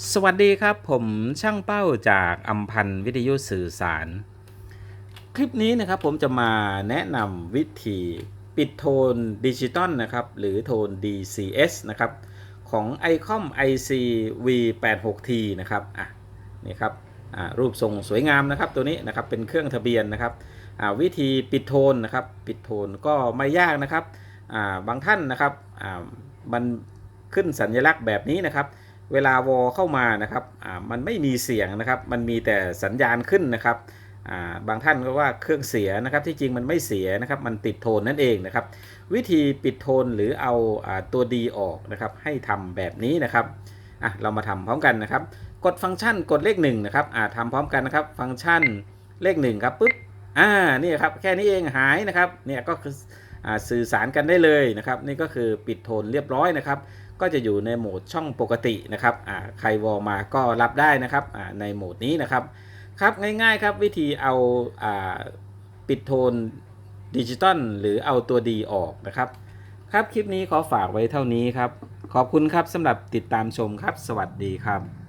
สวัสดีครับผมช่างเป้าจากอัมพันธ์วิทยุสื่อสาร คลิปนี้นะครับผมจะมาแนะนำวิธีปิดโทนดิจิตอลนะครับ หรือโทน DCS นะครับ ของ ICOM IC V86T นะครับอะนี่ครับรูปทรงสวยงามนะครับตัวนี้นะครับเป็นเครื่องทะเบียนนะครับวิธีปิดโทนนะครับ ปิดโทนก็ไม่ยากนะครับาบางท่านนะครับมันขึ้นสัญลักษณ์แบบนี้นะครับ เวลาวอเข้ามานะครับอ่ามันไม่มีเสียงนะครับ มันมีแต่สัญญาณขึ้นนะครับอ่าบางท่านก็ว่าเครื่องเสียนะครับที่จริงมันไม่เสียนะครับ มันติดโทนนั่นเองนะครับ วิธีปิดโทนหรือเอาอาตัวดีออกนะครับ ให้ทำแบบนี้นะครับอะเรามาทำพร้อมกันนะครับ กดฟังก์ชันกดเลขหนึ่งนะครับอ่าทำพร้อมกันนะครับ ฟังก์ชันเลขหนึ่งครับปุ๊บอ่านี่ครับแค่นี้เองหายนะครับเนี่ยก็คืออ่าสื่อสารกันได้เลยนะครับ นี่ก็คือปิดโทนเรียบร้อยนะครับ ก็จะอยู่ในโหมดช่องปกตินะครับอ่าใครวอลมาก็รับได้นะครับอ่าในโหมดนี้นะครับครับง่ายๆครับวิธีเอาอ่าปิดโทนดิจิตอลหรือเอาตัวดีออกนะครับ ครับคลิปนี้ขอฝากไว้เท่านี้ครับ ขอบคุณครับสำหรับติดตามชมครับ สวัสดีครับ